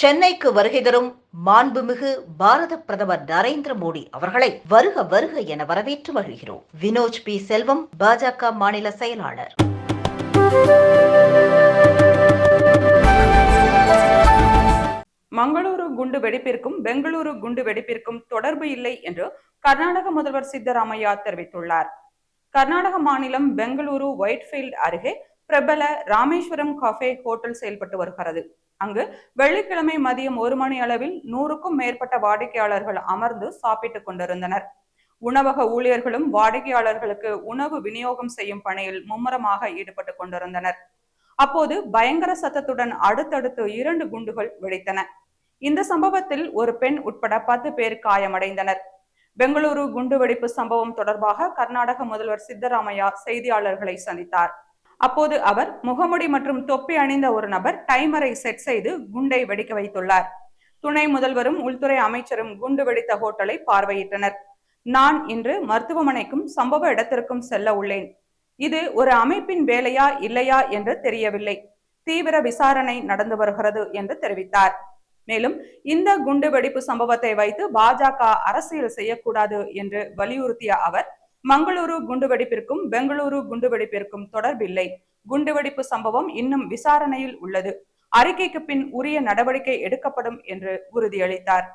சென்னைக்கு வருகை தரும் மாண்புமிகு பாரத பிரதமர் நரேந்திர மோடி அவர்களை வருக வருக என வரவேற்று வருகிறோம் வினோஜ் பி. செல்வம் பாஜக மாநில செயலாளர். மங்களூரு குண்டு வெடிப்பிற்கும் பெங்களூரு குண்டு வெடிப்பிற்கும் தொடர்பு இல்லை என்று கர்நாடக முதல்வர் சித்தராமையா தெரிவித்துள்ளார். கர்நாடக மாநிலம் பெங்களூரு ஒயிட்ஃபீல்ட் அருகே பிரபல ராமேஸ்வரம் காஃபே ஹோட்டல் செயல்பட்டு வருகிறது. அங்கு வெள்ளிக்கிழமை மதியம் ஒரு மணி அளவில் நூறுக்கும் மேற்பட்ட வாடிக்கையாளர்கள் அமர்ந்து சாப்பிட்டுக் கொண்டிருந்தனர். உணவக ஊழியர்களும் வாடிக்கையாளர்களுக்கு உணவு விநியோகம் செய்யும் பணியில் மும்முரமாக ஈடுபட்டு கொண்டிருந்தனர். அப்போது பயங்கர சத்தத்துடன் அடுத்தடுத்து இரண்டு குண்டுகள் வெடித்தன. இந்த சம்பவத்தில் ஒரு பெண் உட்பட பத்து பேர் காயமடைந்தனர். பெங்களூரு குண்டுவெடிப்பு சம்பவம் தொடர்பாக கர்நாடக முதல்வர் சித்தராமையா செய்தியாளர்களை சந்தித்தார். அப்போது அவர் முகமுடி மற்றும் தொப்பி அணிந்த ஒரு நபர் டைமரை செட் செய்து குண்டை வெடிக்க வைத்துள்ளார். துணை முதல்வரும் உள்துறை அமைச்சரும் குண்டு வெடித்த ஹோட்டலை பார்வையிட்டனர். நான் இன்று மருத்துவமனைக்கும் சம்பவ இடத்திற்கும் செல்ல உள்ளேன். இது ஒரு அமைப்பின் வேலையா இல்லையா என்று தெரியவில்லை. தீவிர விசாரணை நடந்து வருகிறது என்று தெரிவித்தார். மேலும் இந்த குண்டு வெடிப்பு சம்பவத்தை வைத்து பாஜக அரசியல் செய்யக்கூடாது என்று வலியுறுத்திய அவர் மங்களூரு குண்டுவெடிப்பிற்கும் பெங்களூரு குண்டுவெடிப்பிற்கும் தொடர்பில்லை. குண்டுவெடிப்பு சம்பவம் இன்னும் விசாரணையில் உள்ளது. அறிக்கைக்கு பின் உரிய நடவடிக்கை எடுக்கப்படும் என்று உறுதியளித்தார்.